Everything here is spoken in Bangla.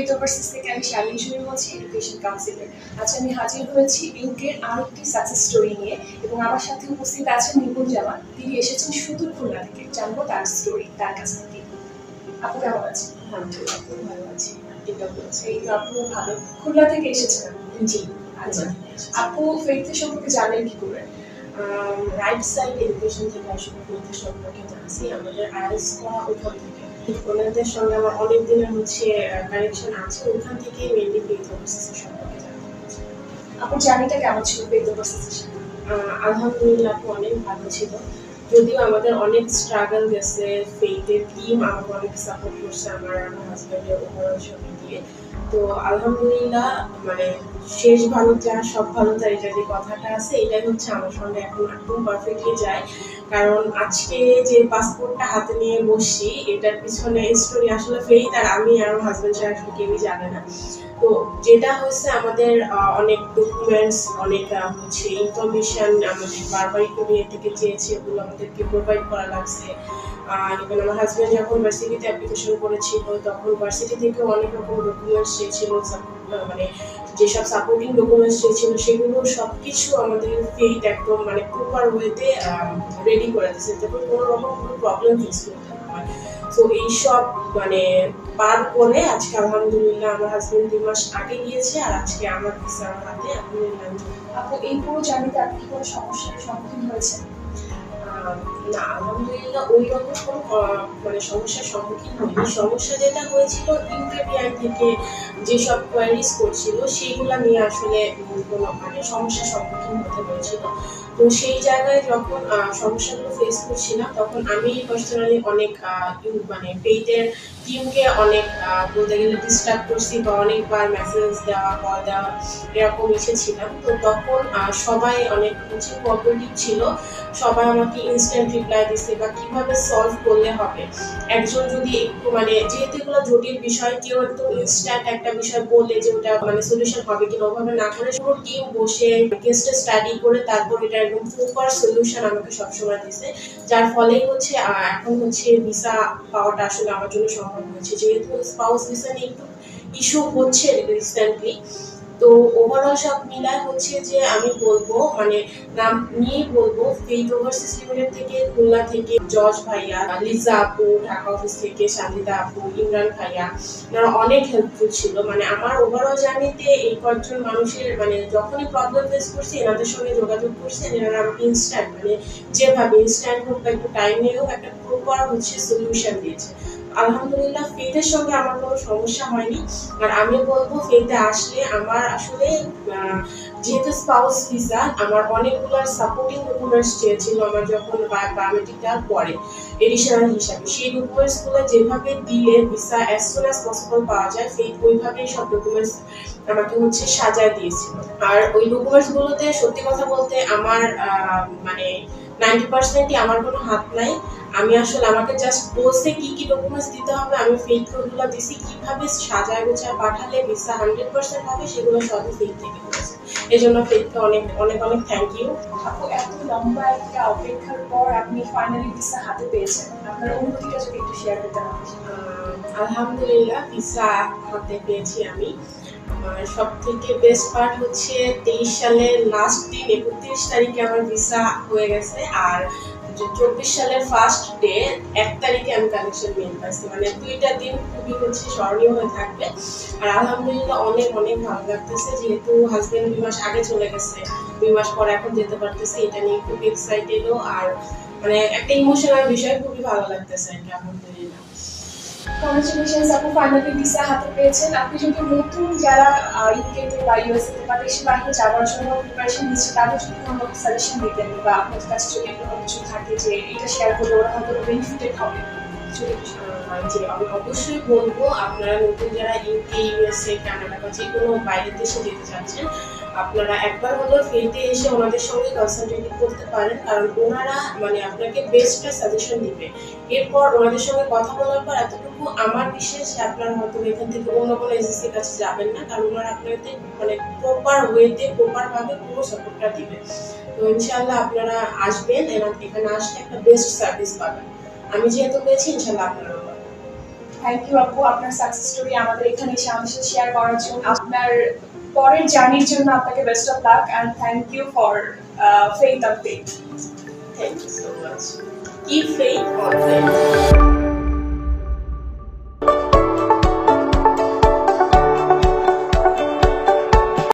ইউনিভার্সিটি থেকে আমি শালিনী শুরু বলছি এডুকেশন কাউন্সিলর আজ আমি হাজির হয়েছি ইউকের আরও একটি সাকসেস স্টোরি নিয়ে এবং আমার সাথে উপস্থিত আছেন নিপুণ জামান। তিনি এসেছেন সুদূর খুলনা থেকে। জানব তার স্টোরি তার কাছ থেকে। আপু কেমন আছেন? আলহামদুলিল্লাহ ভালো আছি এই তো আপু ভালো। খুলনা থেকে এসেছেন জি আচ্ছা। আপু ফেইথের সম্পর্কে জানেন কি করে? রাইট সাইড এডুকেশন থেকে আসলে সম্পর্কে জানছি। আমাদের করা ওখান থেকে। ওনাদের সঙ্গে আমার অনেক দিনের হচ্ছে কানেকশন আছে ওখান থেকে মেনলি পেইড ওভারসিসের সম্পর্কে জানতে পেরেছি। আপুর জার্নিটা কেমন ছিল পেইড আহ, আলহামদুলিল্লাহ অনেক ভালো ছিল যদিও আমাদের অনেক স্ট্রাগল গেছে ফেইথের টিম আমাকে অনেক সাপোর্ট করছে আমার আমার হাজব্যান্ডের ওভারঅল ছবি দিয়ে। তো আলহামদুলিল্লাহ মানে শেষ ভালো যা সব ভালো তাই এটা যে কথাটা আছে, এটাই হচ্ছে আমার সঙ্গে এখন একদম পারফেক্টলি যায়। কারণ আজকে যে পাসপোর্টটা হাতে নিয়ে বসছি, এটার পিছনে স্টোরি আসলে ফেইথ আর আমি আর হাজব্যান্ড আসলে কেউই জানে না। তো যেটা হচ্ছে আমাদের অনেক ডকুমেন্টস অনেক হচ্ছে ইনফরমেশন আমাদের বারবার একটু থেকে চেয়েছে, ওগুলো আমাদেরকে প্রোভাইড করা লাগছে। আর ইভেন আমার হাজব্যান্ড যখন ভার্সিটিতে অ্যাপ্লিকেশন করেছিল, তখন ভার্সিটি থেকে অনেক রকম ডকুমেন্টস চেয়েছিল মানে যেসব সাপোর্টিং ডকুমেন্টস চেয়েছিল, সেগুলো সব কিছু আমাদের ফেইট একদম মানে প্রপার ওয়েতে রেডি করে দিচ্ছে যাতে কোনো রকম কোনো প্রবলেম ফেস করতে হয়। তো এইসব মানে পার করে আজকে আলহামদুলিল্লাহ আমার হাজবেন্ড দুই মাস আগে গিয়েছে আর আজকে আমার ভিসা আমার হাতে আলহামদুলিল্লাহ। আপু, এই পুরো জার্নিতে আপনি কোনো সমস্যার সম্মুখীন হয়েছেন? না, আলহামদুলিল্লাহ ওই রকম কোনো মানে সমস্যার সম্মুখীন হয়নি। সমস্যা যেটা হয়েছিল ইউকেপিআই থেকে যেসব কোয়ারিজ করছিল, সেইগুলো নিয়ে আসলে কোনো মানে সমস্যার সম্মুখীন হতে হয়েছিল। তো সেই জায়গায় যখন সমস্যাগুলো ফেস করছিলাম তখন আমি পার্সোনালি অনেক মানে পেইটের টিমকে অনেক বলতে গেলে ডিস্টার্ব করছি বা অনেকবার মেসেজ দেওয়া কল দেওয়া, এরকম এসেছিলাম। তো তখন সবাই অনেক হচ্ছে কোঅপারেটিভ ছিল। সবাই আমাকে ইনস্ট্যান্ট রিপ্লাই দিচ্ছে বা কীভাবে সলভ করলে হবে? একজন যদি একটু মানে যেহেতু এগুলো জটিল বিষয়, কেউ একটু ইনস্ট্যান্ট একটা বিষয় বললে যে ওটা মানে সলিউশন হবে কিনা, ওভাবে না করে পুরো টিম বসে কেসটা স্টাডি করে তারপর এটা একদম প্রপার সলিউশন আমাকে সবসময় দিছে। যার ফলেই হচ্ছে এখন হচ্ছে ভিসা পাওয়াটা আসলে আমার জন্য সম্ভব হয়েছে। যেহেতু স্পাউস ভিসা নিয়ে একটু ইস্যু হচ্ছে রিসেন্টলি তো ওভারঅল সব মিলায় হচ্ছে যে আমি বলব মানে নাম নিয়েই বলব ফেইথ ওভারসিজ লিমিটেড থেকে খুলনা থেকে জজ ভাইয়া, লিজা আপু, ঢাকা অফিস থেকে সাজিদা আপু, ইমরান ভাইয়া ওনারা অনেক হেল্পফুল ছিল। মানে আমার ওভারঅল জার্নিতে এই কয়েকজন মানুষের মানে যখনই প্রবলেম ফেস করছি, এনাদের সঙ্গে যোগাযোগ করছে এনারা আমাকে ইনস্ট্যান্ট মানে যেভাবে ইনস্ট্যান্ট হোক একটু টাইম নিয়ে হোক, একটা প্রপার হচ্ছে সলিউশন দিয়েছে। আলহামদুলিল্লাহ ফেথের সঙ্গে আমার কোনো সমস্যা হয়নি। আর আমি বলব ফেথে আসলে আমার আসলে যেহেতু স্পাউস ভিসা আমার অনেকগুলো সাপোর্টিং ডকুমেন্টস চেয়েছিল আমার যখন বায়োমেট্রিক দেওয়ার পরে এডিশনাল হিসাবে। সেই ডকুমেন্টসগুলো যেভাবে দিলে visa as soon as possible পাওয়া যায় সেই ওইভাবেই সব ডকুমেন্টস আমাকে হচ্ছে সাজায় দিয়েছিল। আর ওই ডকুমেন্টসগুলোতে সত্যি কথা বলতে আমার মানে নাইনটি পার্সেন্টই আমার কোনো হাত নাই। আমি আসলে আমাকে জাস্ট বলছে কি কি ডকুমেন্টস দিতে হবে আমি ফেক কোডগুলো দিছি কীভাবে সাজায় গোছায় পাঠালে ভিসা হান্ড্রেড পার্সেন্ট হবে সেগুলো সবই ফেক থেকে করেছে। এই জন্য ফেককে অনেক অনেক অনেক থ্যাংক ইউ আপু এত লম্বা একটা অপেক্ষার পর আপনি ফাইনালি ভিসা হাতে পেয়েছেন। আপনার অনুভূতিটা যদি একটু শেয়ার করতে আলহামদুলিল্লাহ ভিসা হাতে পেয়েছি আমি। আমার সব থেকে বেস্ট পার্ট হচ্ছে তেইশ সালের লাস্ট দিন একত্রিশ তারিখে আমার ভিসা হয়ে গেছে। আর চব্বিশ সালের ফার্স্ট ডে এক তারিখে আমি নিয়ে পাইছি। মানে দুইটা দিন খুবই হচ্ছে স্মরণীয় হয়ে থাকবে। আর আলহামদুলিল্লাহ অনেক অনেক ভালো লাগতেছে। যেহেতু হাজবেন্ড দুই মাস আগে চলে গেছে, দুই মাস পর এখন যেতে পারতেছে, এটা নিয়ে খুব এক্সাইটেডও আর মানে একটা ইমোশনাল বিষয়, খুবই ভালো লাগতেছে আর কি, আলহামদুলিল্লাহ। কংগ্রেচুলেশনস আপু ফাইনালি ভিসা হাতে পেয়েছেন। আপনি যদি নতুন যারা ইউকেতে বা ইউএসএ বা দেশের বাইরে যাওয়ার জন্য প্রিপারেশন নিচ্ছে, তাদের যদি কোনো সাজেশন দিতেন বা আপনার কাছে যদি কোনো কিছু থাকে যে এটা শেয়ার করলে ওরা হয়তো বেনিফিটেড হবে? যে আমি অবশ্যই বলব, আপনারা নতুন যারা ইউকে ইউএসএ কানাডা বা যে কোনো বাইরের দেশে যেতে চাচ্ছেন আপনারা একবার হলেও ফিল্ডে এসে ওনাদের সঙ্গে কনসালটেটিভ করতে পারেন, কারণ ওনারা মানে আপনাকে বেস্টটা সাজেশন দিবে। এরপর ওনাদের সঙ্গে কথা বলার পর এতটুকু আমার বিশ্বাস যে আপনারা হয়তো এখান থেকে অন্য কোনো এজেন্সির কাছে যাবেন না, কারণ ওনারা আপনাদের মানে প্রপার ওয়েতে প্রপারভাবে পুরো সাপোর্টটা দিবে। তো ইনশাআল্লাহ আপনারা আসবেন এবং এখানে আসলে একটা বেস্ট সার্ভিস পাবেন। আমি যেহেতু পেয়েছি ইনশাল্লাহ আপনারাও পাবেন। থ্যাংক ইউ আপু। আপনার সাকসেস স্টোরি আমাদের এখানে এসে আমাদের সাথে শেয়ার করার জন্য। আপনার পরের জার্নির জন্য আপনাকে best of luck and thank you for faith update thank you so much কি ফেইথ অন ফেইথ